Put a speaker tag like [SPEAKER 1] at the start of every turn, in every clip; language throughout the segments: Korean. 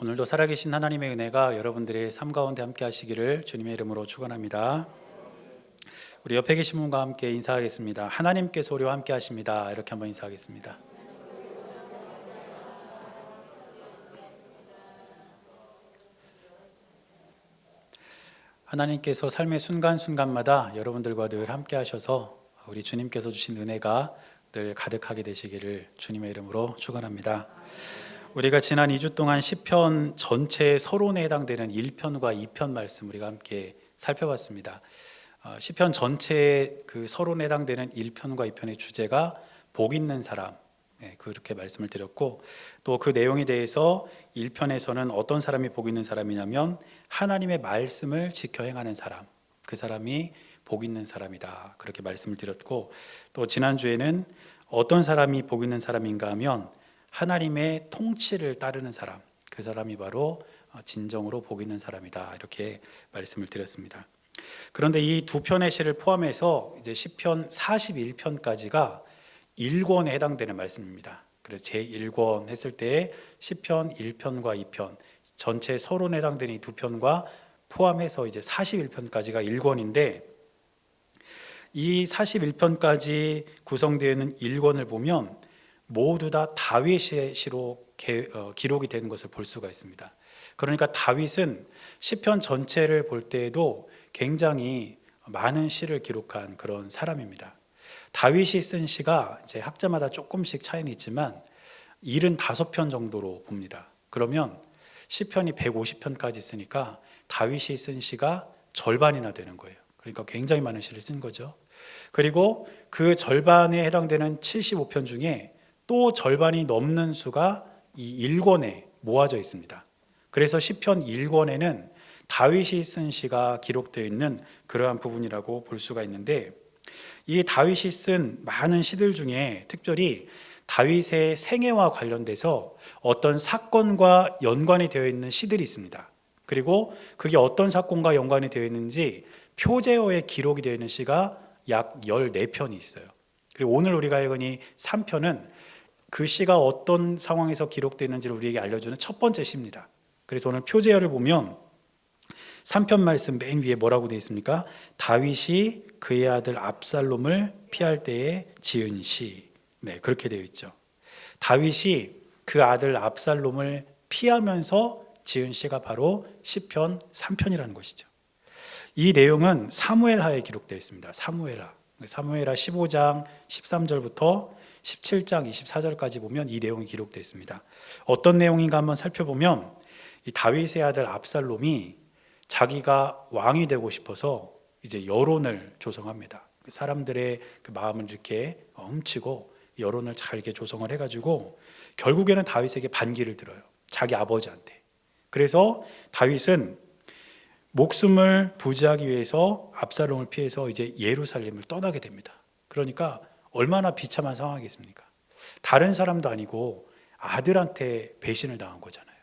[SPEAKER 1] 오늘도 살아계신 하나님의 은혜가 여러분들의 삶 가운데 함께 하시기를 주님의 이름으로 축원합니다. 우리 옆에 계신 분과 함께 인사하겠습니다. 하나님께서 우리와 함께 하십니다. 이렇게 한번 인사하겠습니다. 하나님께서 삶의 순간순간마다 여러분들과 늘 함께 하셔서 우리 주님께서 주신 은혜가 늘 가득하게 되시기를 주님의 이름으로 축원합니다. 우리가 지난 2주 동안 시편 전체 서론에 해당되는 1편과 2편 말씀 우리가 함께 살펴봤습니다. 어, 시편 전체 그 서론에 해당되는 1편과 2편의 주제가 복 있는 사람. 예, 그렇게 말씀을 드렸고 또 그 내용에 대해서 1편에서는 어떤 사람이 복 있는 사람이냐면 하나님의 말씀을 지켜 행하는 사람. 그 사람이 복 있는 사람이다. 그렇게 말씀을 드렸고 또 지난주에는 어떤 사람이 복 있는 사람인가 하면 하나님의 통치를 따르는 사람 그 사람이 바로 진정으로 복 있는 사람이다 이렇게 말씀을 드렸습니다. 그런데 이 두 편의 시를 포함해서 이제 시편 41편까지가 1권에 해당되는 말씀입니다. 그래서 제 1권 했을 때 시편 1편과 2편 전체 서론에 해당되는 이 두 편과 포함해서 이제 41편까지가 1권인데 이 41편까지 구성되는 1권을 보면 모두 다 다윗의 시로 어, 기록이 되는 것을 볼 수가 있습니다. 그러니까 다윗은 시편 전체를 볼 때에도 굉장히 많은 시를 기록한 그런 사람입니다. 다윗이 쓴 시가 이제 학자마다 조금씩 차이는 있지만 75편 정도로 봅니다. 그러면 시편이 150편까지 쓰니까 다윗이 쓴 시가 절반이나 되는 거예요. 그러니까 굉장히 많은 시를 쓴 거죠. 그리고 그 절반에 해당되는 75편 중에 또 절반이 넘는 수가 이 1권에 모아져 있습니다. 그래서 시편 1권에는 다윗이 쓴 시가 기록되어 있는 그러한 부분이라고 볼 수가 있는데 이 다윗이 쓴 많은 시들 중에 특별히 다윗의 생애와 관련돼서 어떤 사건과 연관이 되어 있는 시들이 있습니다. 그리고 그게 어떤 사건과 연관이 되어 있는지 표제어에 기록이 되어 있는 시가 약 14편이 있어요. 그리고 오늘 우리가 읽은 이 3편은 그 시가 어떤 상황에서 기록되어 있는지를 우리에게 알려주는 첫 번째 시입니다. 그래서 오늘 표제어를 보면 3편 말씀 맨 위에 뭐라고 되어 있습니까? 다윗이 그의 아들 압살롬을 피할 때에 지은 시. 네, 그렇게 되어 있죠. 다윗이 그 아들 압살롬을 피하면서 지은 시가 바로 시편 3편이라는 것이죠. 이 내용은 사무엘하에 기록되어 있습니다. 사무엘하. 사무엘하 15장 13절부터 17장 24절까지 보면 이 내용이 기록되어 있습니다. 어떤 내용인가 한번 살펴보면 이 다윗의 아들 압살롬이 자기가 왕이 되고 싶어서 이제 여론을 조성합니다. 그 사람들의 그 마음을 이렇게 훔치고 여론을 잘 이렇게 조성을 해가지고 결국에는 다윗에게 반기를 들어요. 자기 아버지한테. 그래서 다윗은 목숨을 부지하기 위해서 압살롬을 피해서 이제 예루살렘을 떠나게 됩니다. 그러니까 얼마나 비참한 상황이겠습니까? 다른 사람도 아니고 아들한테 배신을 당한 거잖아요.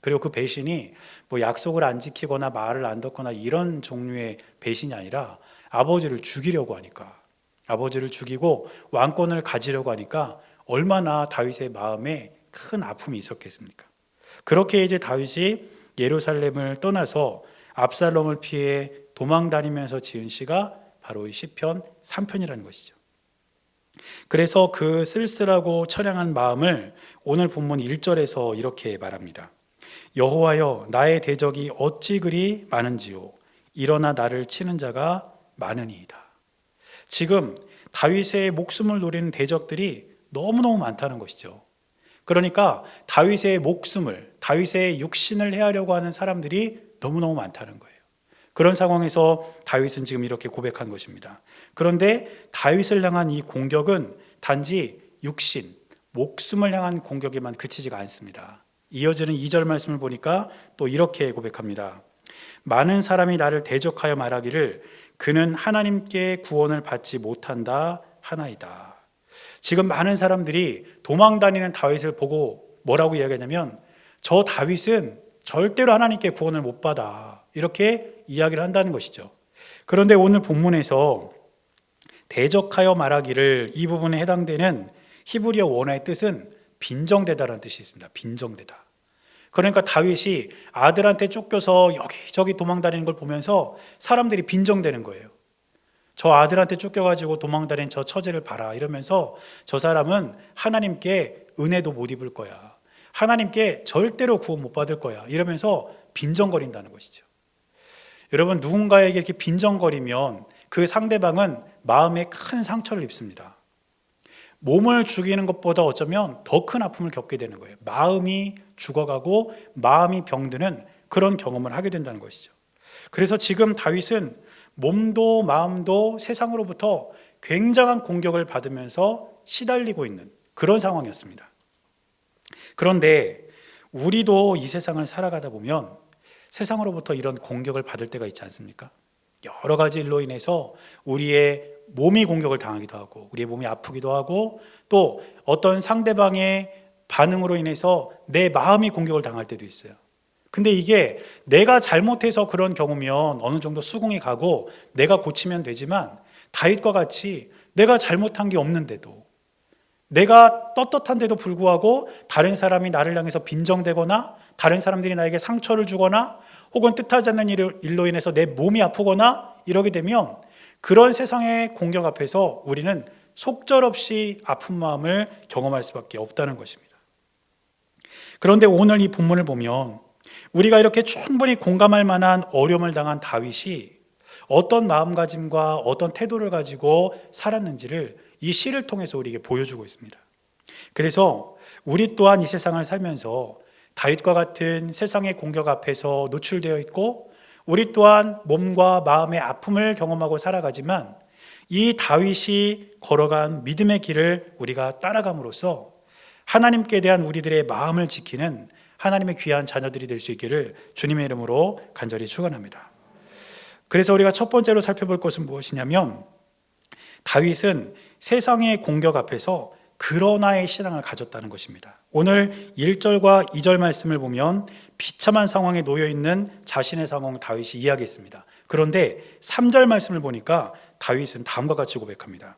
[SPEAKER 1] 그리고 그 배신이 뭐 약속을 안 지키거나 말을 안 듣거나 이런 종류의 배신이 아니라 아버지를 죽이려고 하니까 아버지를 죽이고 왕권을 가지려고 하니까 얼마나 다윗의 마음에 큰 아픔이 있었겠습니까? 그렇게 이제 다윗이 예루살렘을 떠나서 압살롬을 피해 도망 다니면서 지은 시가 바로 이 시편 3편이라는 것이죠. 그래서 그 쓸쓸하고 처량한 마음을 오늘 본문 1절에서 이렇게 말합니다. 여호와여 나의 대적이 어찌 그리 많은지요 일어나 나를 치는 자가 많으니이다. 지금 다윗의 목숨을 노리는 대적들이 너무너무 많다는 것이죠. 그러니까 다윗의 목숨을 다윗의 육신을 해하려고 하는 사람들이 너무너무 많다는 거예요. 그런 상황에서 다윗은 지금 이렇게 고백한 것입니다. 그런데 다윗을 향한 이 공격은 단지 육신, 목숨을 향한 공격에만 그치지가 않습니다. 이어지는 2절 말씀을 보니까 또 이렇게 고백합니다. 많은 사람이 나를 대적하여 말하기를 그는 하나님께 구원을 받지 못한다 하나이다. 지금 많은 사람들이 도망 다니는 다윗을 보고 뭐라고 이야기하냐면 저 다윗은 절대로 하나님께 구원을 못 받아. 이렇게 이야기를 한다는 것이죠. 그런데 오늘 본문에서 대적하여 말하기를 이 부분에 해당되는 히브리어 원어의 뜻은 빈정되다라는 뜻이 있습니다. 빈정되다. 그러니까 다윗이 아들한테 쫓겨서 여기저기 도망다니는 걸 보면서 사람들이 빈정대는 거예요. 저 아들한테 쫓겨가지고 도망다닌 저 처제를 봐라 이러면서 저 사람은 하나님께 은혜도 못 입을 거야. 하나님께 절대로 구원 못 받을 거야. 이러면서 빈정거린다는 것이죠. 여러분 누군가에게 이렇게 빈정거리면 그 상대방은 마음에 큰 상처를 입습니다. 몸을 죽이는 것보다 어쩌면 더 큰 아픔을 겪게 되는 거예요. 마음이 죽어가고 마음이 병드는 그런 경험을 하게 된다는 것이죠. 그래서 지금 다윗은 몸도 마음도 세상으로부터 굉장한 공격을 받으면서 시달리고 있는 그런 상황이었습니다. 그런데 우리도 이 세상을 살아가다 보면 세상으로부터 이런 공격을 받을 때가 있지 않습니까? 여러 가지 일로 인해서 우리의 몸이 공격을 당하기도 하고 우리의 몸이 아프기도 하고 또 어떤 상대방의 반응으로 인해서 내 마음이 공격을 당할 때도 있어요. 근데 이게 내가 잘못해서 그런 경우면 어느 정도 수긍이 가고 내가 고치면 되지만 다윗과 같이 내가 잘못한 게 없는데도 내가 떳떳한데도 불구하고 다른 사람이 나를 향해서 빈정대거나 다른 사람들이 나에게 상처를 주거나 혹은 뜻하지 않는 일로 인해서 내 몸이 아프거나 이러게 되면 그런 세상의 공격 앞에서 우리는 속절없이 아픈 마음을 경험할 수밖에 없다는 것입니다. 그런데 오늘 이 본문을 보면 우리가 이렇게 충분히 공감할 만한 어려움을 당한 다윗이 어떤 마음가짐과 어떤 태도를 가지고 살았는지를 이 시를 통해서 우리에게 보여주고 있습니다. 그래서 우리 또한 이 세상을 살면서 다윗과 같은 세상의 공격 앞에서 노출되어 있고 우리 또한 몸과 마음의 아픔을 경험하고 살아가지만 이 다윗이 걸어간 믿음의 길을 우리가 따라감으로써 하나님께 대한 우리들의 마음을 지키는 하나님의 귀한 자녀들이 될 수 있기를 주님의 이름으로 간절히 축원합니다. 그래서 우리가 첫 번째로 살펴볼 것은 무엇이냐면 다윗은 세상의 공격 앞에서 그러나의 신앙을 가졌다는 것입니다. 오늘 1절과 2절 말씀을 보면 비참한 상황에 놓여 있는 자신의 상황 다윗이 이야기했습니다. 그런데 3절 말씀을 보니까 다윗은 다음과 같이 고백합니다.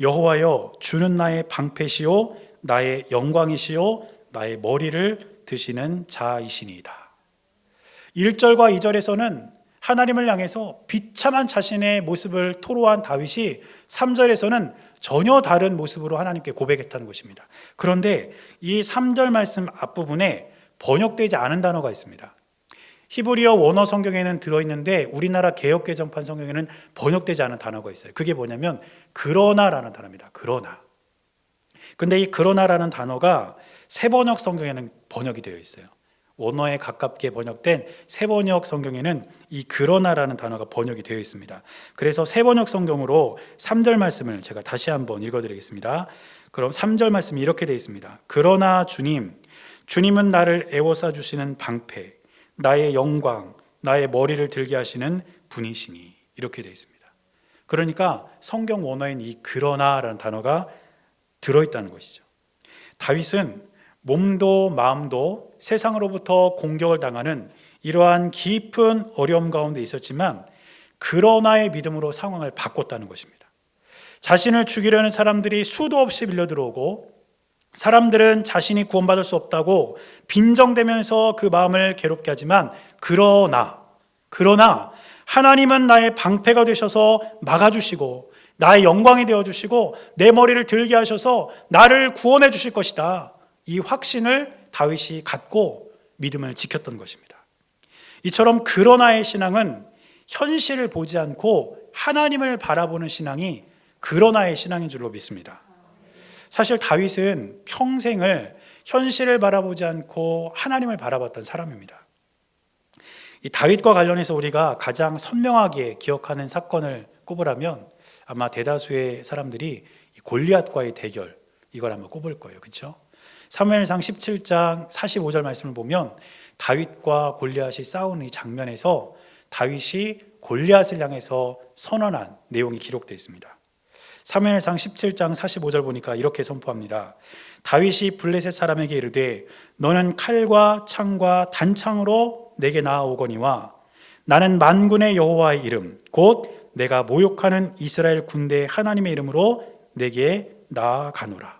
[SPEAKER 1] 여호와여 주는 나의 방패시요 나의 영광이시요 나의 머리를 드시는 자이시니이다. 1절과 2절에서는 하나님을 향해서 비참한 자신의 모습을 토로한 다윗이 3절에서는 전혀 다른 모습으로 하나님께 고백했다는 것입니다. 그런데 이 3절 말씀 앞부분에 번역되지 않은 단어가 있습니다. 히브리어 원어 성경에는 들어있는데 우리나라 개혁개정판 성경에는 번역되지 않은 단어가 있어요. 그게 뭐냐면 그러나라는 단어입니다. 그러나. 근데 이 그러나라는 단어가 세번역 성경에는 번역이 되어 있어요. 원어에 가깝게 번역된 세번역 성경에는 이 그러나라는 단어가 번역이 되어 있습니다. 그래서 세번역 성경으로 3절 말씀을 제가 다시 한번 읽어 드리겠습니다. 그럼 3절 말씀이 이렇게 되어 있습니다. 그러나 주님, 주님은 나를 애워싸 주시는 방패, 나의 영광, 나의 머리를 들게 하시는 분이시니 이렇게 되어 있습니다. 그러니까 성경 원어인 이 그러나라는 단어가 들어 있다는 것이죠. 다윗은 몸도 마음도 세상으로부터 공격을 당하는 이러한 깊은 어려움 가운데 있었지만 그러나의 믿음으로 상황을 바꿨다는 것입니다. 자신을 죽이려는 사람들이 수도 없이 밀려 들어오고 사람들은 자신이 구원받을 수 없다고 빈정대면서 그 마음을 괴롭게 하지만 그러나 그러나 하나님은 나의 방패가 되셔서 막아주시고 나의 영광이 되어주시고 내 머리를 들게 하셔서 나를 구원해 주실 것이다. 이 확신을 다윗이 갖고 믿음을 지켰던 것입니다. 이처럼 그러나의 신앙은 현실을 보지 않고 하나님을 바라보는 신앙이 그러나의 신앙인 줄로 믿습니다. 사실 다윗은 평생을 현실을 바라보지 않고 하나님을 바라봤던 사람입니다. 이 다윗과 관련해서 우리가 가장 선명하게 기억하는 사건을 꼽으라면 아마 대다수의 사람들이 골리앗과의 대결 이걸 아마 꼽을 거예요. 그렇죠? 사무엘상 17장 45절 말씀을 보면 다윗과 골리앗이 싸우는 이 장면에서 다윗이 골리앗을 향해서 선언한 내용이 기록되어 있습니다. 사무엘상 17장 45절 보니까 이렇게 선포합니다. 다윗이 블레셋 사람에게 이르되 너는 칼과 창과 단창으로 내게 나아오거니와 나는 만군의 여호와의 이름 곧 내가 모욕하는 이스라엘 군대 하나님의 이름으로 내게 나아가노라.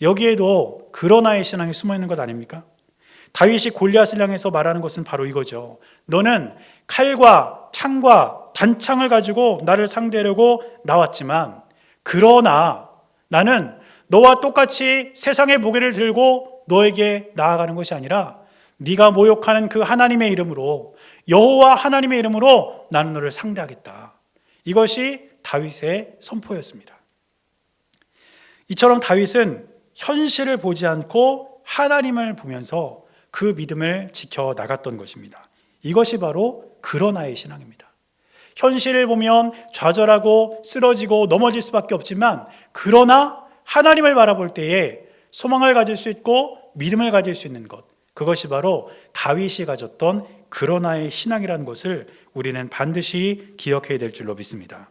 [SPEAKER 1] 여기에도 그러나의 신앙이 숨어 있는 것 아닙니까? 다윗이 골리앗을 향해서 말하는 것은 바로 이거죠. 너는 칼과 창과 단창을 가지고 나를 상대하려고 나왔지만 그러나 나는 너와 똑같이 세상의 무게를 들고 너에게 나아가는 것이 아니라 네가 모욕하는 그 하나님의 이름으로 여호와 하나님의 이름으로 나는 너를 상대하겠다. 이것이 다윗의 선포였습니다. 이처럼 다윗은 현실을 보지 않고 하나님을 보면서 그 믿음을 지켜 나갔던 것입니다. 이것이 바로 그러나의 신앙입니다. 현실을 보면 좌절하고 쓰러지고 넘어질 수밖에 없지만 그러나 하나님을 바라볼 때에 소망을 가질 수 있고 믿음을 가질 수 있는 것 그것이 바로 다윗이 가졌던 그러나의 신앙이라는 것을 우리는 반드시 기억해야 될 줄로 믿습니다.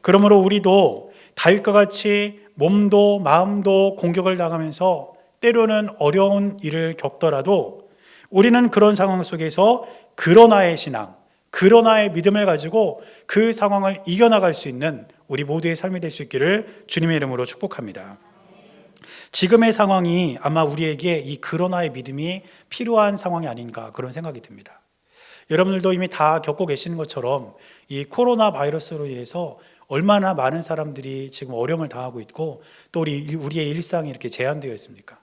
[SPEAKER 1] 그러므로 우리도 다윗과 같이 몸도 마음도 공격을 당하면서 때로는 어려운 일을 겪더라도 우리는 그런 상황 속에서 그러나의 신앙, 그러나의 믿음을 가지고 그 상황을 이겨나갈 수 있는 우리 모두의 삶이 될 수 있기를 주님의 이름으로 축복합니다. 지금의 상황이 아마 우리에게 이 그러나의 믿음이 필요한 상황이 아닌가 그런 생각이 듭니다. 여러분들도 이미 다 겪고 계시는 것처럼 이 코로나 바이러스로 인해서 얼마나 많은 사람들이 지금 어려움을 당하고 있고 또 우리 우리의 일상이 이렇게 제한되어 있습니까?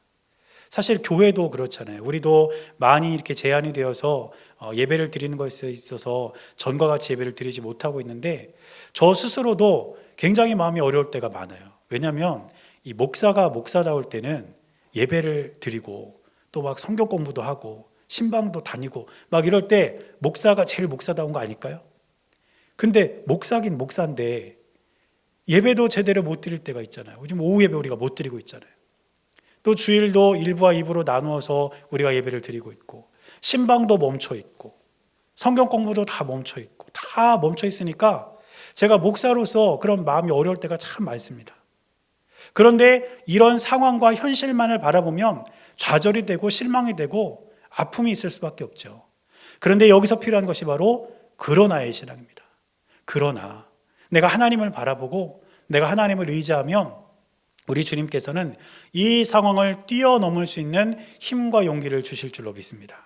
[SPEAKER 1] 사실 교회도 그렇잖아요. 우리도 많이 이렇게 제한이 되어서 어, 예배를 드리는 것에 있어서 전과 같이 예배를 드리지 못하고 있는데 저 스스로도 굉장히 마음이 어려울 때가 많아요. 왜냐하면 이 목사가 목사다울 때는 예배를 드리고 또 막 성경 공부도 하고 신방도 다니고 막 이럴 때 목사가 제일 목사다운 거 아닐까요? 근데 목사긴 목사인데 예배도 제대로 못 드릴 때가 있잖아요. 요즘 오후 예배 우리가 못 드리고 있잖아요. 또 주일도 일부와 이부로 나누어서 우리가 예배를 드리고 있고 신방도 멈춰 있고 성경 공부도 다 멈춰 있고 다 멈춰 있으니까 제가 목사로서 그런 마음이 어려울 때가 참 많습니다. 그런데 이런 상황과 현실만을 바라보면 좌절이 되고 실망이 되고 아픔이 있을 수밖에 없죠. 그런데 여기서 필요한 것이 바로 그러나의 신앙입니다. 그러나 내가 하나님을 바라보고 내가 하나님을 의지하면 우리 주님께서는 이 상황을 뛰어넘을 수 있는 힘과 용기를 주실 줄로 믿습니다.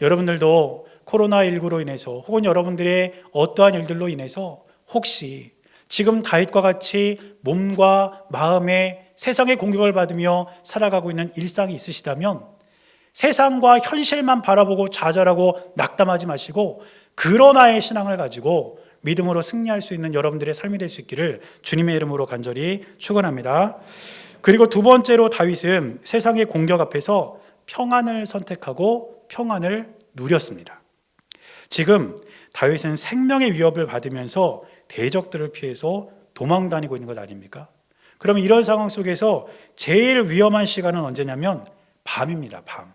[SPEAKER 1] 여러분들도 코로나19로 인해서 혹은 여러분들의 어떠한 일들로 인해서 혹시 지금 다윗과 같이 몸과 마음에 세상의 공격을 받으며 살아가고 있는 일상이 있으시다면 세상과 현실만 바라보고 좌절하고 낙담하지 마시고 그러나의 신앙을 가지고 믿음으로 승리할 수 있는 여러분들의 삶이 될 수 있기를 주님의 이름으로 간절히 축원합니다. 그리고 두 번째로 다윗은 세상의 공격 앞에서 평안을 선택하고 평안을 누렸습니다. 지금 다윗은 생명의 위협을 받으면서 대적들을 피해서 도망 다니고 있는 것 아닙니까? 그러면 이런 상황 속에서 제일 위험한 시간은 언제냐면 밤입니다. 밤.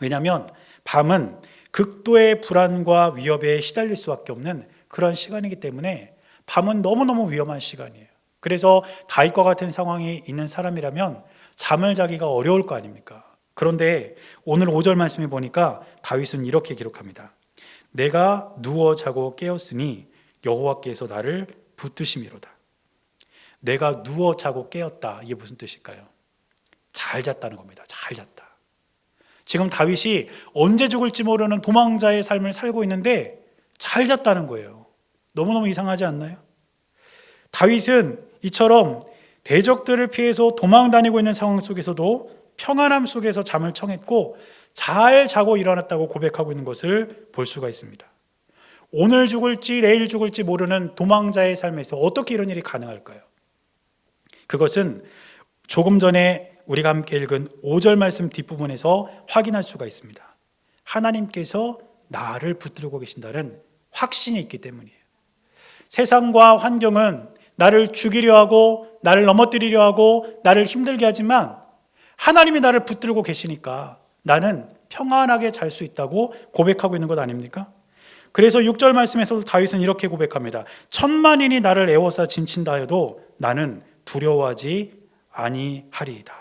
[SPEAKER 1] 왜냐하면 밤은 극도의 불안과 위협에 시달릴 수밖에 없는 그런 시간이기 때문에 밤은 너무너무 위험한 시간이에요. 그래서 다윗과 같은 상황이 있는 사람이라면 잠을 자기가 어려울 거 아닙니까? 그런데 오늘 5절 말씀에 보니까 다윗은 이렇게 기록합니다. 내가 누워 자고 깨었으니 여호와께서 나를 붙드심이로다. 내가 누워 자고 깨었다. 이게 무슨 뜻일까요? 잘 잤다는 겁니다. 잘 잤다. 지금 다윗이 언제 죽을지 모르는 도망자의 삶을 살고 있는데 잘 잤다는 거예요. 너무너무 이상하지 않나요? 다윗은 이처럼 대적들을 피해서 도망 다니고 있는 상황 속에서도 평안함 속에서 잠을 청했고 잘 자고 일어났다고 고백하고 있는 것을 볼 수가 있습니다. 오늘 죽을지 내일 죽을지 모르는 도망자의 삶에서 어떻게 이런 일이 가능할까요? 그것은 조금 전에 우리가 함께 읽은 5절 말씀 뒷부분에서 확인할 수가 있습니다. 하나님께서 나를 붙들고 계신다는 확신이 있기 때문이에요. 세상과 환경은 나를 죽이려 하고 나를 넘어뜨리려 하고 나를 힘들게 하지만 하나님이 나를 붙들고 계시니까 나는 평안하게 잘 수 있다고 고백하고 있는 것 아닙니까? 그래서 6절 말씀에서도 다윗은 이렇게 고백합니다. 천만인이 나를 애워싸 진친다 해도 나는 두려워하지 아니하리이다.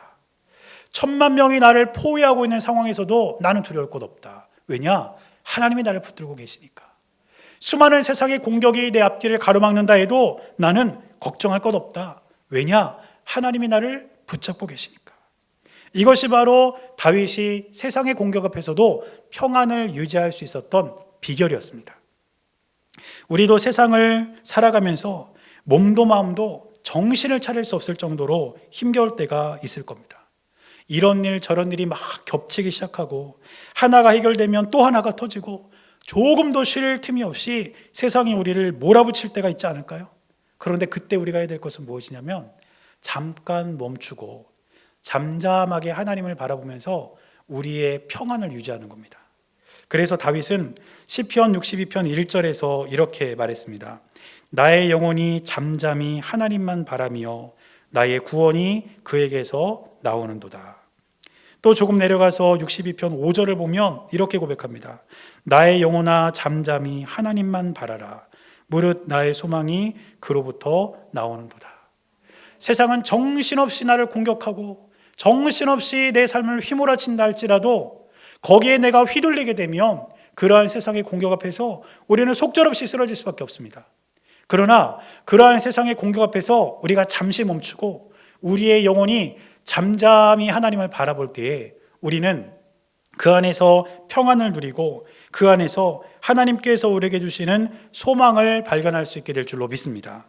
[SPEAKER 1] 천만 명이 나를 포위하고 있는 상황에서도 나는 두려울 것 없다. 왜냐? 하나님이 나를 붙들고 계시니까. 수많은 세상의 공격이 내 앞길을 가로막는다 해도 나는 걱정할 것 없다. 왜냐? 하나님이 나를 붙잡고 계시니까. 이것이 바로 다윗이 세상의 공격 앞에서도 평안을 유지할 수 있었던 비결이었습니다. 우리도 세상을 살아가면서 몸도 마음도 정신을 차릴 수 없을 정도로 힘겨울 때가 있을 겁니다. 이런 일 저런 일이 막 겹치기 시작하고 하나가 해결되면 또 하나가 터지고 조금도 쉴 틈이 없이 세상이 우리를 몰아붙일 때가 있지 않을까요? 그런데 그때 우리가 해야 될 것은 무엇이냐면 잠깐 멈추고 잠잠하게 하나님을 바라보면서 우리의 평안을 유지하는 겁니다. 그래서 다윗은 시편 62편 1절에서 이렇게 말했습니다. 나의 영혼이 잠잠히 하나님만 바라며 나의 구원이 그에게서 나오는도다. 또 조금 내려가서 62편 5절을 보면 이렇게 고백합니다. 나의 영혼아 잠잠히 하나님만 바라라. 무릇 나의 소망이 그로부터 나오는도다. 세상은 정신없이 나를 공격하고 정신없이 내 삶을 휘몰아친다 할지라도 거기에 내가 휘둘리게 되면 그러한 세상의 공격 앞에서 우리는 속절없이 쓰러질 수밖에 없습니다. 그러나 그러한 세상의 공격 앞에서 우리가 잠시 멈추고 우리의 영혼이 잠잠히 하나님을 바라볼 때에 우리는 그 안에서 평안을 누리고 그 안에서 하나님께서 우리에게 주시는 소망을 발견할 수 있게 될 줄로 믿습니다.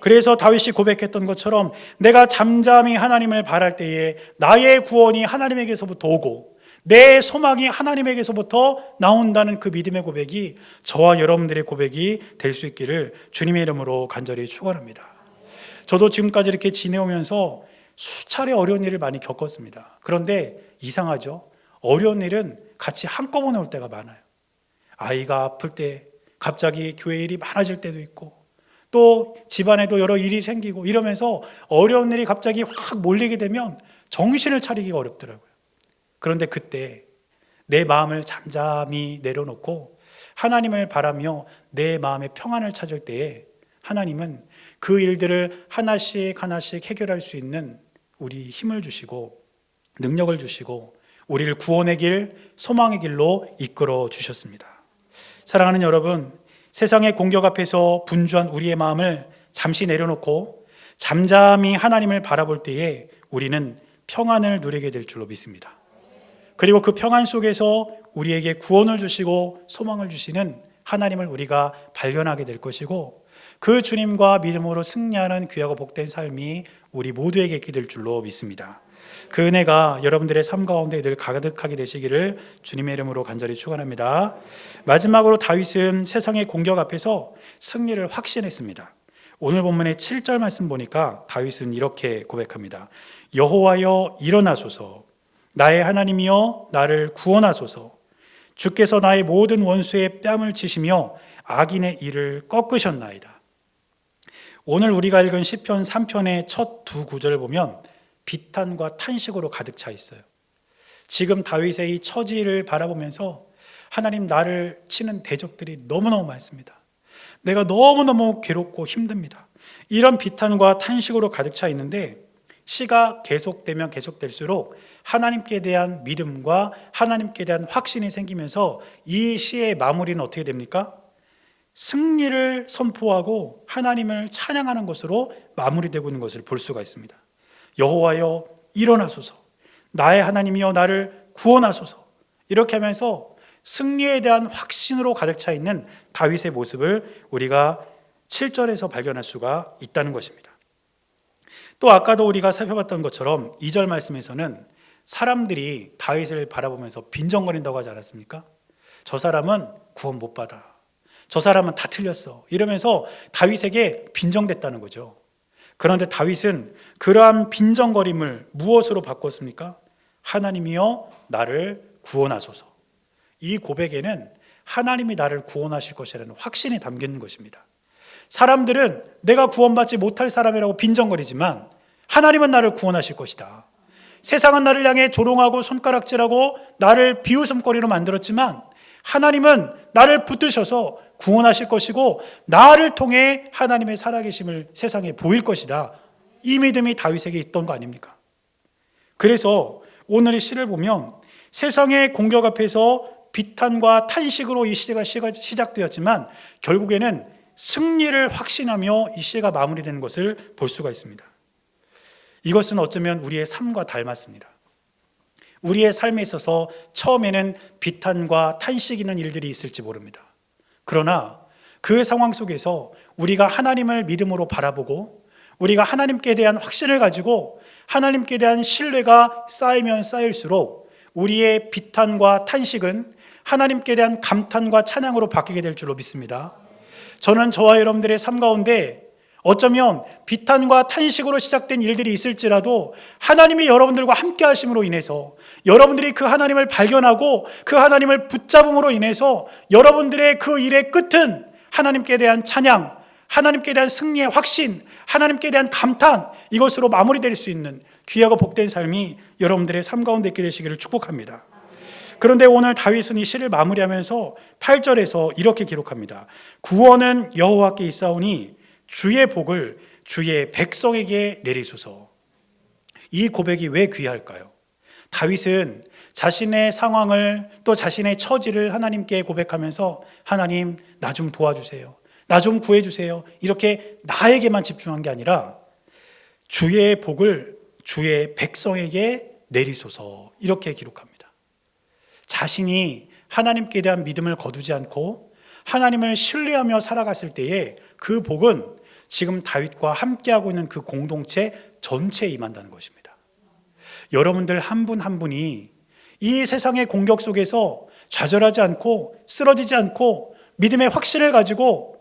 [SPEAKER 1] 그래서 다윗이 고백했던 것처럼 내가 잠잠히 하나님을 바랄 때에 나의 구원이 하나님에게서부터 오고 내 소망이 하나님에게서부터 나온다는 그 믿음의 고백이 저와 여러분들의 고백이 될 수 있기를 주님의 이름으로 간절히 축원합니다. 저도 지금까지 이렇게 지내오면서 수차례 어려운 일을 많이 겪었습니다. 그런데 이상하죠. 어려운 일은 같이 한꺼번에 올 때가 많아요. 아이가 아플 때 갑자기 교회 일이 많아질 때도 있고 또 집안에도 여러 일이 생기고 이러면서 어려운 일이 갑자기 확 몰리게 되면 정신을 차리기가 어렵더라고요. 그런데 그때 내 마음을 잠잠히 내려놓고 하나님을 바라며 내 마음의 평안을 찾을 때에 하나님은 그 일들을 하나씩 하나씩 해결할 수 있는 우리 힘을 주시고 능력을 주시고 우리를 구원의 길, 소망의 길로 이끌어 주셨습니다. 사랑하는 여러분, 세상의 공격 앞에서 분주한 우리의 마음을 잠시 내려놓고 잠잠히 하나님을 바라볼 때에 우리는 평안을 누리게 될 줄로 믿습니다. 그리고 그 평안 속에서 우리에게 구원을 주시고 소망을 주시는 하나님을 우리가 발견하게 될 것이고 그 주님과 믿음으로 승리하는 귀하고 복된 삶이 우리 모두에게 있게 될 줄로 믿습니다. 그 은혜가 여러분들의 삶 가운데 늘 가득하게 되시기를 주님의 이름으로 간절히 축원합니다. 마지막으로 다윗은 세상의 공격 앞에서 승리를 확신했습니다. 오늘 본문의 7절 말씀 보니까 다윗은 이렇게 고백합니다. 여호와여 일어나소서 나의 하나님이여 나를 구원하소서 주께서 나의 모든 원수의 뺨을 치시며 악인의 일을 꺾으셨나이다. 오늘 우리가 읽은 시편 3편의 첫 두 구절을 보면 비탄과 탄식으로 가득 차 있어요. 지금 다윗의 이 처지를 바라보면서 하나님 나를 치는 대적들이 너무너무 많습니다. 내가 너무너무 괴롭고 힘듭니다. 이런 비탄과 탄식으로 가득 차 있는데 시가 계속되면 계속될수록 하나님께 대한 믿음과 하나님께 대한 확신이 생기면서 이 시의 마무리는 어떻게 됩니까? 승리를 선포하고 하나님을 찬양하는 것으로 마무리되고 있는 것을 볼 수가 있습니다. 여호와여 일어나소서 나의 하나님이여 나를 구원하소서 이렇게 하면서 승리에 대한 확신으로 가득 차 있는 다윗의 모습을 우리가 7절에서 발견할 수가 있다는 것입니다. 또 아까도 우리가 살펴봤던 것처럼 2절 말씀에서는 사람들이 다윗을 바라보면서 빈정거린다고 하지 않았습니까? 저 사람은 구원 못 받아. 저 사람은 다 틀렸어. 이러면서 다윗에게 빈정댔다는 거죠. 그런데 다윗은 그러한 빈정거림을 무엇으로 바꿨습니까? 하나님이여 나를 구원하소서. 이 고백에는 하나님이 나를 구원하실 것이라는 확신이 담겨 있는 것입니다. 사람들은 내가 구원받지 못할 사람이라고 빈정거리지만 하나님은 나를 구원하실 것이다. 세상은 나를 향해 조롱하고 손가락질하고 나를 비웃음거리로 만들었지만 하나님은 나를 붙드셔서 구원하실 것이고 나를 통해 하나님의 살아계심을 세상에 보일 것이다. 이 믿음이 다윗에게 있던 거 아닙니까? 그래서 오늘 이 시를 보면 세상의 공격 앞에서 비탄과 탄식으로 이 시가 시작되었지만 결국에는 승리를 확신하며 이 시가 마무리되는 것을 볼 수가 있습니다. 이것은 어쩌면 우리의 삶과 닮았습니다. 우리의 삶에 있어서 처음에는 비탄과 탄식 있는 일들이 있을지 모릅니다. 그러나 그 상황 속에서 우리가 하나님을 믿음으로 바라보고 우리가 하나님께 대한 확신을 가지고 하나님께 대한 신뢰가 쌓이면 쌓일수록 우리의 비탄과 탄식은 하나님께 대한 감탄과 찬양으로 바뀌게 될 줄로 믿습니다. 저는 저와 여러분들의 삶 가운데 어쩌면 비탄과 탄식으로 시작된 일들이 있을지라도 하나님이 여러분들과 함께 하심으로 인해서 여러분들이 그 하나님을 발견하고 그 하나님을 붙잡음으로 인해서 여러분들의 그 일의 끝은 하나님께 대한 찬양, 하나님께 대한 승리의 확신, 하나님께 대한 감탄 이것으로 마무리될 수 있는 귀하고 복된 삶이 여러분들의 삶 가운데 있게 되시기를 축복합니다. 그런데 오늘 다윗은 이 시를 마무리하면서 8절에서 이렇게 기록합니다. 구원은 여호와께 있사오니 주의 복을 주의 백성에게 내리소서. 이 고백이 왜 귀할까요? 다윗은 자신의 상황을 또 자신의 처지를 하나님께 고백하면서 하나님 나 좀 도와주세요. 나 좀 구해주세요. 이렇게 나에게만 집중한 게 아니라 주의 복을 주의 백성에게 내리소서 이렇게 기록합니다. 자신이 하나님께 대한 믿음을 거두지 않고 하나님을 신뢰하며 살아갔을 때에 그 복은 지금 다윗과 함께하고 있는 그 공동체 전체에 임한다는 것입니다. 여러분들 한분한 분이 이 세상의 공격 속에서 좌절하지 않고 쓰러지지 않고 믿음의 확신을 가지고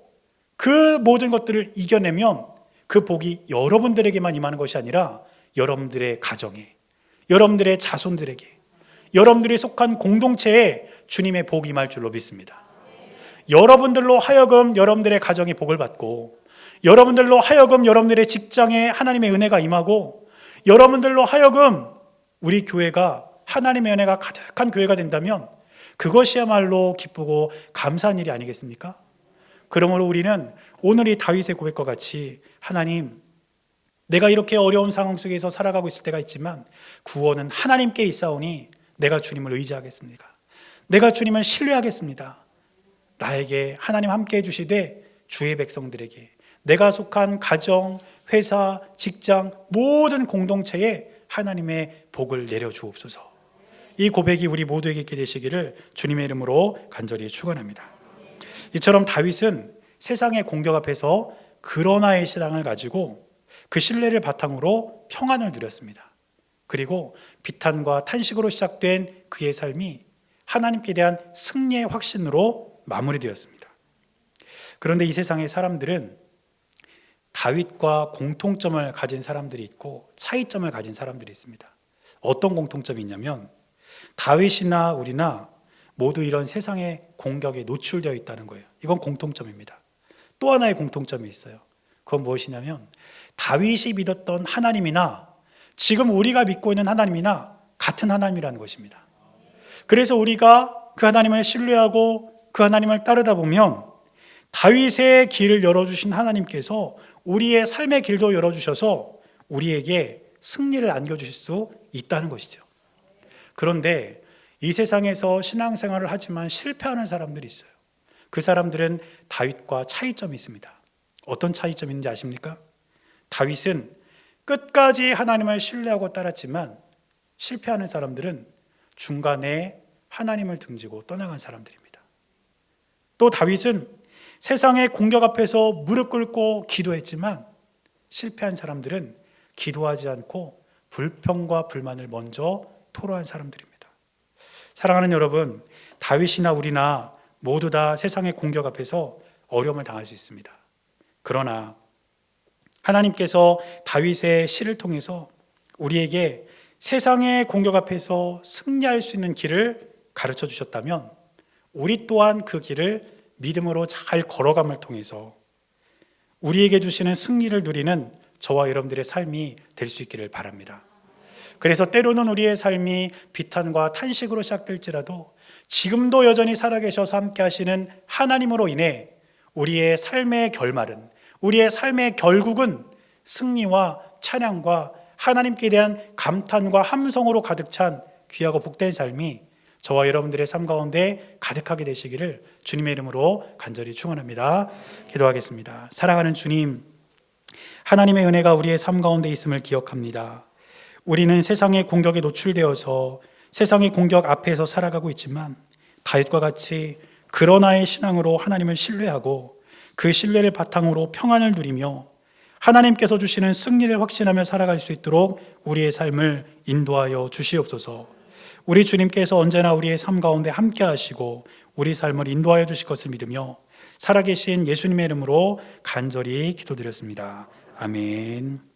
[SPEAKER 1] 그 모든 것들을 이겨내면 그 복이 여러분들에게만 임하는 것이 아니라 여러분들의 가정에, 여러분들의 자손들에게, 여러분들이 속한 공동체에 주님의 복이 임할 줄로 믿습니다. 여러분들로 하여금 여러분들의 가정의 복을 받고, 여러분들로 하여금 여러분들의 직장에 하나님의 은혜가 임하고, 여러분들로 하여금 우리 교회가 하나님의 은혜가 가득한 교회가 된다면 그것이야말로 기쁘고 감사한 일이 아니겠습니까? 그러므로 우리는 오늘 이 다윗의 고백과 같이 하나님 내가 이렇게 어려운 상황 속에서 살아가고 있을 때가 있지만 구원은 하나님께 있사오니 내가 주님을 의지하겠습니다. 내가 주님을 신뢰하겠습니다. 나에게 하나님 함께 해주시되 주의 백성들에게 내가 속한 가정, 회사, 직장 모든 공동체에 하나님의 복을 내려 주옵소서. 이 고백이 우리 모두에게 있게 되시기를 주님의 이름으로 간절히 축원합니다. 이처럼 다윗은 세상의 공격 앞에서 그러나의 신앙을 가지고 그 신뢰를 바탕으로 평안을 누렸습니다. 그리고 비탄과 탄식으로 시작된 그의 삶이 하나님께 대한 승리의 확신으로 마무리되었습니다. 그런데 이 세상의 사람들은 다윗과 공통점을 가진 사람들이 있고 차이점을 가진 사람들이 있습니다. 어떤 공통점이 있냐면 다윗이나 우리나 모두 이런 세상의 공격에 노출되어 있다는 거예요. 이건 공통점입니다. 또 하나의 공통점이 있어요. 그건 무엇이냐면 다윗이 믿었던 하나님이나 지금 우리가 믿고 있는 하나님이나 같은 하나님이라는 것입니다. 그래서 우리가 그 하나님을 신뢰하고 그 하나님을 따르다 보면 다윗의 길을 열어주신 하나님께서 우리의 삶의 길도 열어주셔서 우리에게 승리를 안겨주실 수 있다는 것이죠. 그런데 이 세상에서 신앙생활을 하지만 실패하는 사람들이 있어요. 그 사람들은 다윗과 차이점이 있습니다. 어떤 차이점이 있는지 아십니까? 다윗은 끝까지 하나님을 신뢰하고 따랐지만 실패하는 사람들은 중간에 하나님을 등지고 떠나간 사람들입니다. 또 다윗은 세상의 공격 앞에서 무릎 꿇고 기도했지만 실패한 사람들은 기도하지 않고 불평과 불만을 먼저 토로한 사람들입니다. 사랑하는 여러분, 다윗이나 우리나 모두 다 세상의 공격 앞에서 어려움을 당할 수 있습니다. 그러나 하나님께서 다윗의 시를 통해서 우리에게 세상의 공격 앞에서 승리할 수 있는 길을 가르쳐 주셨다면 우리 또한 그 길을 믿음으로 잘 걸어감을 통해서 우리에게 주시는 승리를 누리는 저와 여러분들의 삶이 될 수 있기를 바랍니다. 그래서 때로는 우리의 삶이 비탄과 탄식으로 시작될지라도 지금도 여전히 살아계셔서 함께 하시는 하나님으로 인해 우리의 삶의 결말은 우리의 삶의 결국은 승리와 찬양과 하나님께 대한 감탄과 함성으로 가득 찬 귀하고 복된 삶이 저와 여러분들의 삶 가운데 가득하게 되시기를 주님의 이름으로 간절히 축원합니다. 기도하겠습니다. 사랑하는 주님, 하나님의 은혜가 우리의 삶 가운데 있음을 기억합니다. 우리는 세상의 공격에 노출되어서 세상의 공격 앞에서 살아가고 있지만 다윗과 같이 그러나의 신앙으로 하나님을 신뢰하고 그 신뢰를 바탕으로 평안을 누리며 하나님께서 주시는 승리를 확신하며 살아갈 수 있도록 우리의 삶을 인도하여 주시옵소서. 우리 주님께서 언제나 우리의 삶 가운데 함께 하시고 우리 삶을 인도하여 주실 것을 믿으며 살아계신 예수님의 이름으로 간절히 기도드렸습니다. 아멘.